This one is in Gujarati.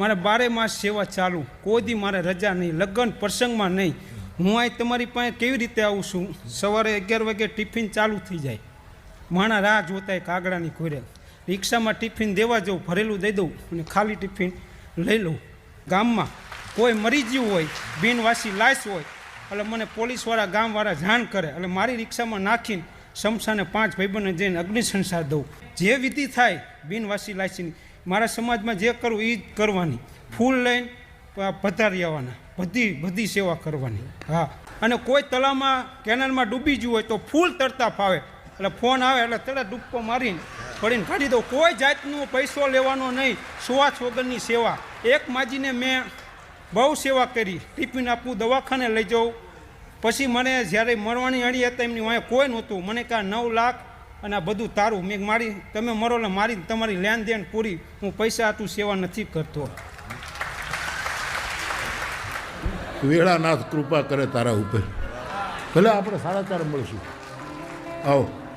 મારે બારે માસ સેવા ચાલુ. કોઈ દી મારે રજા નહીં, લગ્ન પ્રસંગમાં નહીં. હું અહીં તમારી પાસે કેવી રીતે આવું છું? સવારે અગિયાર વાગે ટિફિન ચાલુ થઈ જાય. માણા રાહ જોતા એ કાગડાની ખોરે રિક્ષામાં ટિફિન દેવા જવું ભરેલું દઈ દઉં અને ખાલી ટિફિન લઈ લઉં. ગામમાં કોઈ મરી ગયું હોય, બિનવાસી લાશ હોય, એટલે મને પોલીસવાળા ગામવાળા જાણ કરે. એટલે મારી રિક્ષામાં નાખીને શમશાને પાંચ ભાઈબંધને જઈને અગ્નિ સંસાર દઉં. જે વિધિ થાય, બિનવાસી લાશીની મારા સમાજમાં જે કરવું એ જ કરવાની. ફૂલ લઈને પધારી આવવાના. બધી બધી સેવા કરવાની. હા. અને કોઈ તળાવમાં, કેનાલમાં ડૂબી ગયું હોય તો ફૂલ તરતા ફાવે. એટલે ફોન આવે એટલે તરત ડૂબકો મારીને, પડીને કાઢી દઉં. કોઈ જાતનો પૈસો લેવાનો નહીં. સુવાસ વગરની સેવા. એક માજીને મેં બહુ સેવા કરી. ટિફિન આપવું દવાખાને લઈ જાઉં. પછી મને જ્યારે મરવાની અડી હતા એમની વાંહે કોઈ નહોતું. મને કાં નવ લાખ અને આ બધું તારું મેં મારી, તમે મરો ને મારી તમારી લેણ દેણ પૂરી. હું પૈસા આટલું સેવા નથી કરતો. વેળાનાથ કૃપા કરે તારા ઉપર. ભલે આપણે સાડા ચાર મળશું. આવો.